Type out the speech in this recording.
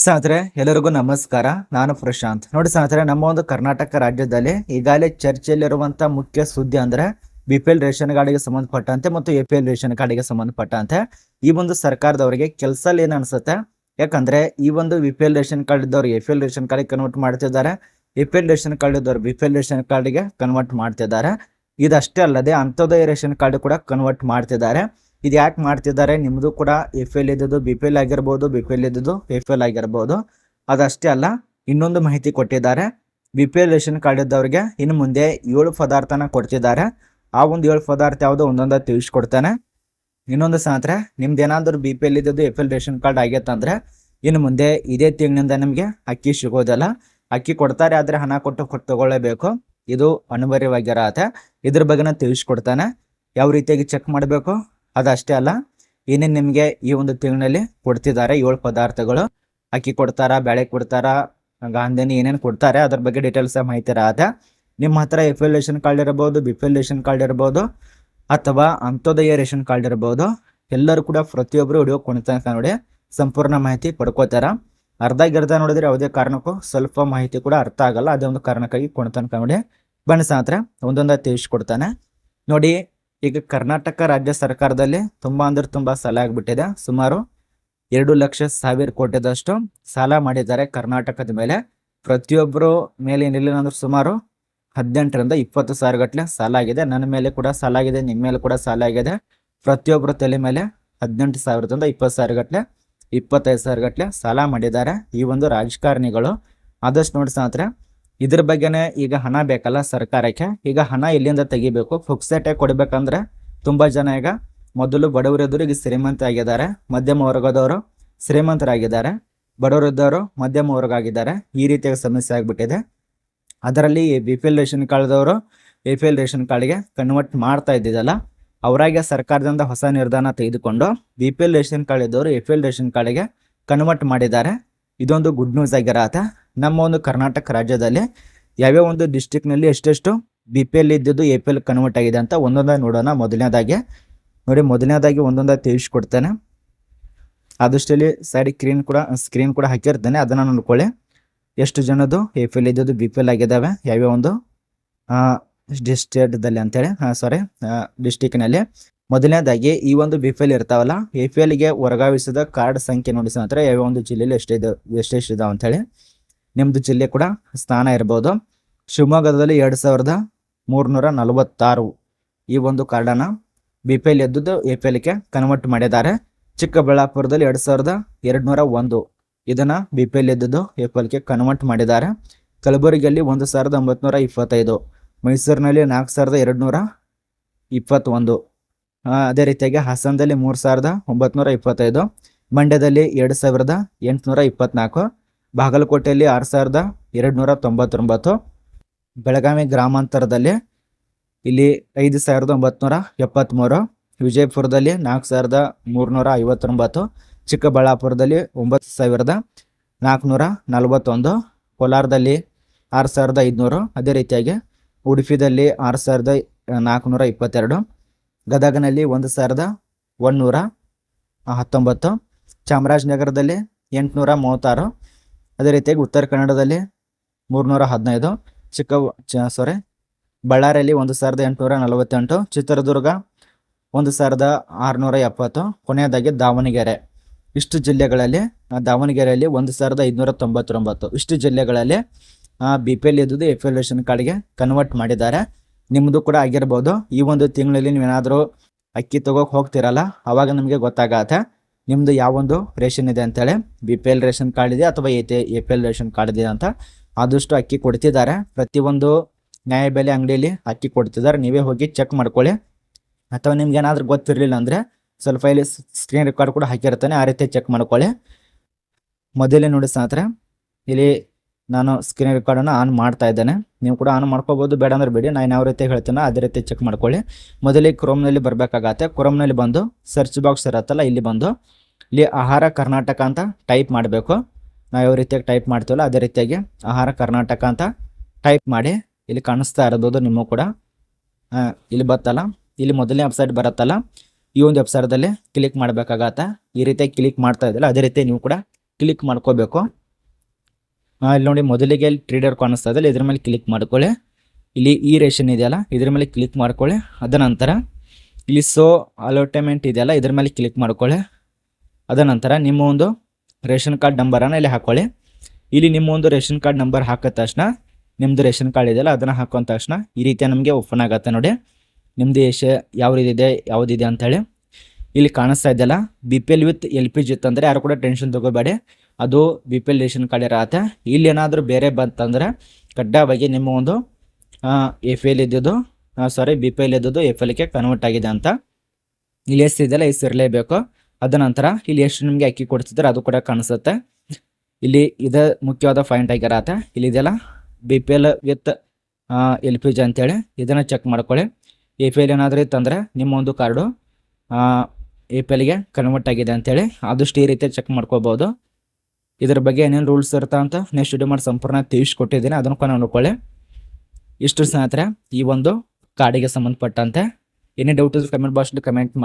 ಸ್ನೇಹಿತರೆ, ಎಲ್ಲರಿಗೂ ನಮಸ್ಕಾರ. ನಾನು ಪ್ರಶಾಂತ್. ನೋಡಿ ಸ್ನೇಹಿತರೆ, ನಮ್ಮ ಒಂದು ಕರ್ನಾಟಕ ರಾಜ್ಯದಲ್ಲಿ ಈಗಾಗಲೇ ಚರ್ಚೆಯಲ್ಲಿರುವಂತಹ ಮುಖ್ಯ ಸುದ್ದಿ ಅಂದ್ರೆ ಬಿ ಪಿ ಎಲ್ ರೇಷನ್ ಕಾರ್ಡಿಗೆ ಸಂಬಂಧಪಟ್ಟಂತೆ ಮತ್ತು ಎ ಪಿ ಎಲ್ ರೇಷನ್ ಕಾರ್ಡಿಗೆ ಸಂಬಂಧಪಟ್ಟಂತೆ. ಈ ಒಂದು ಸರ್ಕಾರದವರಿಗೆ ಕೆಲಸ ಏನ್ ಅನ್ಸುತ್ತೆ? ಯಾಕಂದ್ರೆ ಈ ಒಂದು B P L ration card ಇದ್ದವ್ರು ಎ ಪಿ ಎಲ್ ರೇಷನ್ ಕಾರ್ಡಿಗೆ ಕನ್ವರ್ಟ್ ಮಾಡ್ತಿದ್ದಾರೆ. A P L ration card ಇದ್ದವ್ರು ಬಿ ಪಿ ಎಲ್ ರೇಷನ್ ಕಾರ್ಡ್ಗೆ ಕನ್ವರ್ಟ್ ಮಾಡ್ತಿದ್ದಾರೆ. ಇದಷ್ಟೇ ಅಲ್ಲದೆ ಅಂತ್ಯೋದಯ ರೇಷನ್ ಕಾರ್ಡ್ ಕೂಡ ಕನ್ವರ್ಟ್ ಮಾಡ್ತಿದ್ದಾರೆ. ಇದು ಯಾಕೆ ಮಾಡ್ತಿದ್ದಾರೆ? ನಿಮ್ಮದು ಕೂಡ ಎಫ್ ಎಲ್ ಇದ್ದದ್ದು ಬಿ ಪಿ ಎಲ್ ಆಗಿರ್ಬೋದು ಬಿ ಪಿ ಎಲ್ ಇದ್ದದ್ದು ಎಫ್ ಎಲ್ ಆಗಿರ್ಬೋದು. ಅದಷ್ಟೇ ಅಲ್ಲ, ಇನ್ನೊಂದು ಮಾಹಿತಿ ಕೊಟ್ಟಿದ್ದಾರೆ. B P L ration card ಇದ್ದವ್ರಿಗೆ ಇನ್ನು ಮುಂದೆ ಏಳು ಪದಾರ್ಥನ ಕೊಡ್ತಿದ್ದಾರೆ. ಆ ಒಂದು ಏಳು ಪದಾರ್ಥ ಯಾವುದು ಒಂದೊಂದು ತಿಳಿಸ್ಕೊಡ್ತಾನೆ. ಇನ್ನೊಂದು ಸಾತ್ರ ನಿಮ್ದು ಏನಾದರೂ ಬಿ ಪಿ ಎಲ್ ಇದ್ದದ್ದು ಎಫ್ ಎಲ್ ರೇಷನ್ ಕಾರ್ಡ್ ಆಗೈತಂದ್ರೆ ಇನ್ನು ಮುಂದೆ ಇದೇ ತಿಂಗಳಿಂದ ನಿಮಗೆ ಅಕ್ಕಿ ಸಿಗೋದಲ್ಲ. ಅಕ್ಕಿ ಕೊಡ್ತಾರೆ ಆದರೆ ಹಣ ಕೊಟ್ಟು ಕೊಟ್ಟು ತಗೊಳ್ಳೇಬೇಕು. ಇದು ಅನಿವಾರ್ಯವಾಗಿರತ್ತೆ. ಇದ್ರ ಬಗ್ಗೆನ ತಿಳಿಸ್ಕೊಡ್ತಾನೆ. ಯಾವ ರೀತಿಯಾಗಿ ಚೆಕ್ ಮಾಡಬೇಕು? ಅದಷ್ಟೇ ಅಲ್ಲ, ಏನೇನು ನಿಮಗೆ ಈ ಒಂದು ತಿಂಗಳಲ್ಲಿ ಕೊಡ್ತಿದ್ದಾರೆ ಏಳು ಪದಾರ್ಥಗಳು? ಅಕ್ಕಿ ಕೊಡ್ತಾರ ಬೇಳೆ ಕೊಡ್ತಾರ, ಗಾಂಧಿನಿ ಏನೇನು ಕೊಡ್ತಾರೆ, ಅದ್ರ ಬಗ್ಗೆ ಡೀಟೇಲ್ಸ್ ಮಾಹಿತಿ ಇರತ್ತೆ. ನಿಮ್ಮ ಹತ್ರ ಎಫ್ ಎಲ್ ರೇಷನ್ ಕಾರ್ಡ್ ಇರ್ಬೋದು ಬಿ ಎಲ್ ರೇಷನ್ ಕಾರ್ಡ್ ಇರ್ಬೋದು ಅಥವಾ ಅಂತ್ಯೋದಯ ರೇಷನ್ ಕಾರ್ಡ್ ಇರ್ಬೋದು ಎಲ್ಲರೂ ಕೂಡ ಪ್ರತಿಯೊಬ್ಬರು ವಿಡಿಯೋ ಕೊಡ್ತನಕ ನೋಡಿ ಸಂಪೂರ್ಣ ಮಾಹಿತಿ ಪಡ್ಕೋತಾರ. ಅರ್ಧ ಗಿರ್ಧ ನೋಡಿದ್ರೆ ಯಾವುದೇ ಕಾರಣಕ್ಕೂ ಸ್ವಲ್ಪ ಮಾಹಿತಿ ಕೂಡ ಅರ್ಥ ಆಗಲ್ಲ, ಅದೇ ಒಂದು ಕಾರಣಕ್ಕಾಗಿ ಕೊಡ್ತಾನೆ ನೋಡಿ. ಬಣ್ಣ ಸಾತ್ರ ಒಂದೊಂದ ತಿಳಿಸ್ಕೊಡ್ತಾನೆ. ನೋಡಿ ಈಗ ಕರ್ನಾಟಕ ರಾಜ್ಯ ಸರ್ಕಾರದಲ್ಲಿ ತುಂಬಾ ಅಂದ್ರೆ ತುಂಬಾ ಸಾಲ ಆಗ್ಬಿಟ್ಟಿದೆ. ಸುಮಾರು ಎರಡು ಲಕ್ಷ ಸಾವಿರ ಕೋಟಿದಷ್ಟು ಸಾಲ ಮಾಡಿದ್ದಾರೆ ಕರ್ನಾಟಕದ ಮೇಲೆ. ಪ್ರತಿಯೊಬ್ಬರು ಮೇಲೆ ಏನಿಲ್ಲ ಅಂದ್ರೆ ಸುಮಾರು ಹದಿನೆಂಟರಿಂದ ಇಪ್ಪತ್ತು ಸಾವಿರ ಗಟ್ಟಲೆ ಸಾಲ ಆಗಿದೆ. ನನ್ನ ಮೇಲೆ ಕೂಡ ಸಾಲ ಆಗಿದೆ, ನಿಮ್ಮ ಮೇಲೆ ಕೂಡ ಸಾಲ ಆಗಿದೆ. ಪ್ರತಿಯೊಬ್ಬರ ತಲೆ ಮೇಲೆ ಹದಿನೆಂಟು ಸಾವಿರದಿಂದ ಇಪ್ಪತ್ತು ಸಾವಿರ ಗಟ್ಟಲೆ ಇಪ್ಪತ್ತೈದು ಸಾವಿರ ಗಟ್ಟಲೆ ಸಾಲ ಮಾಡಿದ್ದಾರೆ ಈ ಒಂದು ರಾಜಕಾರಣಿಗಳು. ಆದಷ್ಟು ನೋಡಿ ಇದ್ರ ಬಗ್ಗೆನೇ ಈಗ ಹಣ ಬೇಕಲ್ಲ ಸರ್ಕಾರಕ್ಕೆ. ಈಗ ಹಣ ಎಲ್ಲಿಂದ ತೆಗಿಬೇಕು? ಫುಕ್ಸೆಟೆ ಕೊಡ್ಬೇಕಂದ್ರೆ ತುಂಬಾ ಜನ ಈಗ ಮೊದಲು ಬಡವರಿದ್ದವರು ಈಗ ಶ್ರೀಮಂತ ಆಗಿದ್ದಾರೆ, ಮಧ್ಯಮ ವರ್ಗದವರು ಶ್ರೀಮಂತರಾಗಿದ್ದಾರೆ ಬಡವರಿದ್ದವರು ಮಧ್ಯಮ ವರ್ಗ ಆಗಿದ್ದಾರೆ ಈ ರೀತಿಯಾಗಿ ಸಮಸ್ಯೆ ಆಗ್ಬಿಟ್ಟಿದೆ. ಅದರಲ್ಲಿ ಬಿ ಪಿ ಎಲ್ ರೇಷನ್ ಕಾರ್ಡ್ದವರು ಎ ಪಿ ಎಲ್ ರೇಷನ್ ಕಾರ್ಡ್ಗೆ ಕನ್ವರ್ಟ್ ಮಾಡ್ತಾ ಇದ್ದಿದ್ದಲ್ಲ, ಅವರಾಗೆ ಸರ್ಕಾರದಿಂದ ಹೊಸ ನಿರ್ಧಾರ ತೆಗೆದುಕೊಂಡು B P L ration card ಇದ್ದವರು ಎ ಪಿ ಎಲ್ ರೇಷನ್ ಕಾರ್ಡ್ಗೆ ಕನ್ವರ್ಟ್ ಮಾಡಿದ್ದಾರೆ. ಇದೊಂದು ಗುಡ್ ನ್ಯೂಸ್ ಆಗಿರತ್ತೆ. ನಮ್ಮ ಒಂದು ಕರ್ನಾಟಕ ರಾಜ್ಯದಲ್ಲಿ ಯಾವ್ಯಾವ ಒಂದು ಡಿಸ್ಟಿಕ್ನಲ್ಲಿ ಎಷ್ಟೆಷ್ಟು ಬಿ ಪಿ ಎಲ್ ಇದ್ದಿದ್ದು ಎ ಪಿ ಎಲ್ ಕನ್ವರ್ಟ್ ಆಗಿದೆ ಅಂತ ಒಂದೊಂದಾಗಿ ನೋಡೋಣ. ಮೊದಲನೇದಾಗಿ ನೋಡಿ, ಮೊದಲನೇದಾಗಿ ಒಂದೊಂದಾಗಿ ತಿಳಿಸ್ಕೊಡ್ತೇನೆ. ಆದಷ್ಟಲ್ಲಿ ಸೈಡ್ ಸ್ಕ್ರೀನ್ ಕೂಡ ಸ್ಕ್ರೀನ್ ಕೂಡ ಹಾಕಿರ್ತೇನೆ. ಅದನ್ನು ನೋಡ್ಕೊಳ್ಳಿ. ಎಷ್ಟು ಜನದ್ದು ಎ ಪಿ ಎಲ್ ಇದ್ದದ್ದು ಬಿ ಪಿ ಎಲ್ ಆಗಿದ್ದಾವೆ, ಯಾವ್ಯಾವ ಒಂದು? ಡಿಸ್ಟ್ರಿಕ್ಟ್ದಲ್ಲಿ ಅಂತೇಳಿ. ಹಾಂ ಸಾರಿ ಡಿಸ್ಟಿಕ್ನಲ್ಲಿ ಮೊದಲನೇದಾಗಿ ಈ ಒಂದು ಬಿ ಪಿ ಎಲ್ ಇರ್ತಾವಲ್ಲ ಎ ಪಿ ಎಲ್ಗೆ ವರ್ಗಾವಿಸಿದ ಕಾರ್ಡ್ ಸಂಖ್ಯೆ ನೋಡಿ ನಂತರ ಯಾವ ಒಂದು ಜಿಲ್ಲೆಯಲ್ಲಿ ಎಷ್ಟೇ ಎಷ್ಟೆಷ್ಟು ಇದಾವೆ ಅಂತೇಳಿ. ನಿಮ್ಮದು ಜಿಲ್ಲೆ ಕೂಡ ಸ್ಥಾನ ಇರ್ಬೋದು. ಶಿವಮೊಗ್ಗದಲ್ಲಿ ಎರಡು ಸಾವಿರದ ಮೂರುನೂರ ನಲವತ್ತಾರು ಈ ಒಂದು ಕಾರ್ಡನ್ನು ಬಿ ಪಿ ಎಲ್ ಎದ್ದು ಎ ಪಿ ಎಲ್ಗೆ ಕನ್ವರ್ಟ್ ಮಾಡಿದ್ದಾರೆ. ಚಿಕ್ಕಬಳ್ಳಾಪುರದಲ್ಲಿ ಎರಡು ಸಾವಿರದ ಎರಡುನೂರ ಒಂದು ಇದನ್ನು ಬಿ ಪಿ ಎಲ್ ಎದ್ದು ಎ ಪಿ ಎಲ್ಗೆ ಕನ್ವರ್ಟ್ ಮಾಡಿದ್ದಾರೆ. ಕಲಬುರಗಿಯಲ್ಲಿ ಒಂದು ಸಾವಿರದ ಒಂಬತ್ನೂರ ಇಪ್ಪತ್ತೈದು, ಮೈಸೂರಿನಲ್ಲಿ ನಾಲ್ಕು ಸಾವಿರದ ಎರಡುನೂರ ಇಪ್ಪತ್ತೊಂದು. ಅದೇ ರೀತಿಯಾಗಿ ಹಾಸನದಲ್ಲಿ ಮೂರು ಸಾವಿರದ ಒಂಬತ್ನೂರ ಇಪ್ಪತ್ತೈದು, ಮಂಡ್ಯದಲ್ಲಿ ಎರಡು ಸಾವಿರದ ಎಂಟುನೂರ ಇಪ್ಪತ್ನಾಲ್ಕು ಬಾಗಲಕೋಟೆಯಲ್ಲಿ ಆರು ಸಾವಿರದ ಎರಡುನೂರ ತೊಂಬತ್ತೊಂಬತ್ತು, ಬೆಳಗಾವಿ ಗ್ರಾಮಾಂತರದಲ್ಲಿ ಇಲ್ಲಿ ಐದು ಸಾವಿರದ ಒಂಬತ್ನೂರ ಎಪ್ಪತ್ತ್ಮೂರು ವಿಜಯಪುರದಲ್ಲಿ ನಾಲ್ಕು ಸಾವಿರದ ಮೂರುನೂರ ಐವತ್ತೊಂಬತ್ತು, ಚಿಕ್ಕಬಳ್ಳಾಪುರದಲ್ಲಿ ಒಂಬತ್ತು ಸಾವಿರದ ನಾಲ್ಕುನೂರ ನಲವತ್ತೊಂದು, ಕೋಲಾರದಲ್ಲಿ ಆರು ಸಾವಿರದ ಐದುನೂರು, ಅದೇ ರೀತಿಯಾಗಿ ಉಡುಪಿದಲ್ಲಿ ಆರು ಸಾವಿರದ ನಾಲ್ಕುನೂರ ಇಪ್ಪತ್ತೆರಡು, ಗದಗನಲ್ಲಿ ಒಂದು ಸಾವಿರದ ಒಂದುನೂರ ಹತ್ತೊಂಬತ್ತು, ಚಾಮರಾಜನಗರದಲ್ಲಿ ಎಂಟುನೂರ ಮೂವತ್ತಾರು ಅದೇ ರೀತಿಯಾಗಿ ಉತ್ತರ ಕನ್ನಡದಲ್ಲಿ ಮೂರುನೂರ ಹದಿನೈದು, ಚಿಕ್ಕ ಸಾರಿ ಬಳ್ಳಾರಿಯಲ್ಲಿ ಒಂದು ಸಾವಿರದ ಎಂಟುನೂರ ನಲವತ್ತೆಂಟು, ಚಿತ್ರದುರ್ಗ ಒಂದು ಸಾವಿರದ ಆರುನೂರ ಎಪ್ಪತ್ತು, ಕೊನೆಯದಾಗಿ ದಾವಣಗೆರೆ. ಇಷ್ಟು ಜಿಲ್ಲೆಗಳಲ್ಲಿ ದಾವಣಗೆರೆಯಲ್ಲಿ ಒಂದು ಸಾವಿರದ ಐದುನೂರ ತೊಂಬತ್ತೊಂಬತ್ತು. ಇಷ್ಟು ಜಿಲ್ಲೆಗಳಲ್ಲಿ ಬಿ ಪಿ ಎಲ್ ಇದ್ದುದು ಎಫ್ ಎಲ್ ರೇಷನ್ ಕಾರ್ಡ್ಗೆ ಕನ್ವರ್ಟ್ ಮಾಡಿದ್ದಾರೆ. ನಿಮ್ಮದು ಕೂಡ ಆಗಿರ್ಬೋದು. ಈ ಒಂದು ತಿಂಗಳಲ್ಲಿ ನೀವೇನಾದರೂ ಅಕ್ಕಿ ತಗೋಕೆ ಹೋಗ್ತಿರಲ್ಲ, ಅವಾಗ ನಿಮಗೆ ಗೊತ್ತಾಗತ್ತೆ. ನಿಮ್ಮದು ಯಾವೊಂದು ರೇಷನ್ ಇದೆ ಅಂತೇಳಿ B P L ration card ಇದೆ ಅಥವಾ A T A P L ration card ಇದೆ ಅಂತ ಆದಷ್ಟು ಅಕ್ಕಿ ಕೊಡ್ತಿದ್ದಾರೆ. ಪ್ರತಿಯೊಂದು ನ್ಯಾಯಬೆಲೆ ಅಂಗಡಿಯಲ್ಲಿ ಅಕ್ಕಿ ಕೊಡ್ತಿದ್ದಾರೆ. ನೀವೇ ಹೋಗಿ ಚೆಕ್ ಮಾಡ್ಕೊಳ್ಳಿ. ಅಥವಾ ನಿಮ್ಗೆ ಏನಾದರೂ ಗೊತ್ತಿರಲಿಲ್ಲ ಅಂದರೆ ಸ್ವಲ್ಪ ಇಲ್ಲಿ ಸ್ಕ್ರೀನ್ ರೆಕಾರ್ಡ್ ಕೂಡ ಹಾಕಿರ್ತಾನೆ, ಆ ರೀತಿ ಚೆಕ್ ಮಾಡ್ಕೊಳ್ಳಿ. ಮೊದಲೇ ನೋಡಿ ಸ್ನೇಹಿತರೆ, ಇಲ್ಲಿ ನಾನು ಸ್ಕ್ರೀನ್ ರೆಕಾರ್ಡನ್ನು ಆನ್ ಮಾಡ್ತಾ ಇದ್ದೇನೆ. ನೀವು ಕೂಡ ಆನ್ ಮಾಡ್ಕೋಬೋದು, ಬೇಡ ಅಂದ್ರೆ ಬಿಡಿ, ನಾನು ಯಾವ ರೀತಿ ಹೇಳ್ತೇನೆ ಅದೇ ರೀತಿ ಚೆಕ್ ಮಾಡ್ಕೊಳ್ಳಿ. ಮೊದಲಿಗೆ ಕ್ರೋಮ್ನಲ್ಲಿ ಬರಬೇಕಾಗತ್ತೆ. ಕ್ರೋಮ್ನಲ್ಲಿ ಬಂದು ಸರ್ಚ್ ಬಾಕ್ಸ್ ಇರತ್ತಲ್ಲ, ಇಲ್ಲಿ ಬಂದು ಇಲ್ಲಿ ಆಹಾರ ಕರ್ನಾಟಕ ಅಂತ ಟೈಪ್ ಮಾಡಬೇಕು. ನಾವು ಯಾವ ರೀತಿಯಾಗಿ ಟೈಪ್ ಮಾಡ್ತೀವಲ್ಲ, ಅದೇ ರೀತಿಯಾಗಿ ಆಹಾರ ಕರ್ನಾಟಕ ಅಂತ ಟೈಪ್ ಮಾಡಿ ಇಲ್ಲಿ ಕಾಣಿಸ್ತಾ ಇರ್ಬೋದು ನಿಮಗೂ ಕೂಡ. ಇಲ್ಲಿ ಬತ್ತಲ್ಲ. ಇಲ್ಲಿ ಮೊದಲನೇ ವೆಬ್ಸೈಟ್ ಬರುತ್ತಲ್ಲ. ಈ ಒಂದು ವೆಬ್ಸೈಟ್ದಲ್ಲಿ ಕ್ಲಿಕ್ ಮಾಡಬೇಕಾಗತ್ತೆ. ಈ ರೀತಿಯಾಗಿ ಕ್ಲಿಕ್ ಮಾಡ್ತಾ ಇದ್ದಲ್ಲ, ಅದೇ ರೀತಿ ನೀವು ಕೂಡ ಕ್ಲಿಕ್ ಮಾಡ್ಕೋಬೇಕು. ಇಲ್ಲಿ ನೋಡಿ ಮೊದಲಿಗೆ ಇಲ್ಲಿ ಟ್ರೇಡರ್ ಕಾಣಿಸ್ತಾ ಇದ್ದಲ್ಲ, ಇದ್ರ ಮೇಲೆ ಕ್ಲಿಕ್ ಮಾಡ್ಕೊಳ್ಳಿ. ಇಲ್ಲಿ ಈ ರೇಷನ್ ಇದೆಯಲ್ಲ, ಇದ್ರ ಮೇಲೆ ಕ್ಲಿಕ್ ಮಾಡ್ಕೊಳ್ಳಿ. ಅದ ನಂತರ ಇಲ್ಲಿ ಸೋ ಅಲೋಟಮೆಂಟ್ ಇದೆಯಲ್ಲ, ಇದ್ರ ಮೇಲೆ ಕ್ಲಿಕ್ ಮಾಡ್ಕೊಳ್ಳಿ. ಅದ ನಂತರ ನಿಮ್ಮ ಒಂದು ರೇಷನ್ ಕಾರ್ಡ್ ನಂಬರನ್ನು ಇಲ್ಲಿ ಹಾಕೊಳ್ಳಿ. ಇಲ್ಲಿ ನಿಮ್ಮ ಒಂದು ರೇಷನ್ ಕಾರ್ಡ್ ನಂಬರ್ ಹಾಕಿದ ತಕ್ಷಣ ನಿಮ್ಮದು ರೇಷನ್ ಕಾರ್ಡ್ ಇದೆಯಲ್ಲ, ಅದನ್ನು ಹಾಕೊಂಡ ತಕ್ಷಣ ಈ ರೀತಿಯ ನಮಗೆ ಓಪನ್ ಆಗುತ್ತೆ ನೋಡಿ. ನಿಮ್ಮದು ಏಷ ಯಾವ ರೀತಿ ಇದೆ ಯಾವುದಿದೆ ಅಂತೇಳಿ. ಇಲ್ಲಿ ಕಾಣಿಸ್ತಾ ಇದೆಯಲ್ಲ B P L with L P G ಇತ್ತಂದರೆ ಯಾರು ಕೂಡ ಟೆನ್ಷನ್ ತಗೋಬೇಡಿ. ಅದು B P L ration card ಇರತ್ತೆ. ಇಲ್ಲಿ ಏನಾದರೂ ಬೇರೆ ಬಂತಂದ್ರೆ ಕಡ್ಡಾಯವಾಗಿ ನಿಮ್ಮ ಒಂದು ಎಫ್ ಎಲ್ ಇದ್ದಿದ್ದು ಸಾರಿ ಬಿ ಪಿ ಎಲ್ ಇದ್ದದ್ದು ಎಫ್ ಎಲ್ಗೆ ಕನ್ವರ್ಟ್ ಆಗಿದೆ ಅಂತ. ಇಲ್ಲಿ ಎಸ್ ಇದೆಯಲ್ಲ ಎಸ್ ಇರಲೇಬೇಕು. ಅದ ನಂತರ ಇಲ್ಲಿ ಎಷ್ಟು ನಿಮಗೆ ಅಕ್ಕಿ ಕೊಡ್ತಿದ್ರೆ ಅದು ಕೂಡ ಕಾಣಿಸುತ್ತೆ. ಇಲ್ಲಿ ಇದ ಮುಖ್ಯವಾದ ಪಾಯಿಂಟ್ ಆಗಿರತ್ತೆ. ಇಲ್ಲಿ ಇದೆಲ್ಲ B P L with L P G ಅಂತೇಳಿ ಇದನ್ನು ಚೆಕ್ ಮಾಡ್ಕೊಳ್ಳಿ. ಎ ಪಿ ಎಲ್ ಏನಾದರೂ ಇತ್ತಂದರೆ ನಿಮ್ಮ ಒಂದು ಕಾರ್ಡು ಎ ಪಿ ಎಲ್ಗೆ ಕನ್ವರ್ಟ್ ಆಗಿದೆ ಅಂತೇಳಿ ಆದಷ್ಟು ಈ ರೀತಿ ಚೆಕ್ ಮಾಡ್ಕೋಬೋದು. ಇದ್ರ ಬಗ್ಗೆ ಏನೇನು ರೂಲ್ಸ್ ಇರ್ತಾ ಅಂತ ನೆಕ್ಸ್ಟ್ ವಿಡಿಯೋ ಮಾಡಿ ಸಂಪೂರ್ಣ ತಿಳಿಸ್ಕೊಟ್ಟಿದ್ದೀನಿ. ಅದನ್ನು ಕೂಡ ನೋಡ್ಕೊಳ್ಳಿ. ಇಷ್ಟು ಸ್ನೇಹಿತರೆ, ಈ ಒಂದು ಕಾರ್ಡಿಗೆ ಸಂಬಂಧಪಟ್ಟಂತೆ. ಏನೇ ಡೌಟ್ ಇದ್ರೆ ಕಮೆಂಟ್ ಬಾಕ್ಸ್ಲಿ ಕಮೆಂಟ್ ಮಾಡಿ.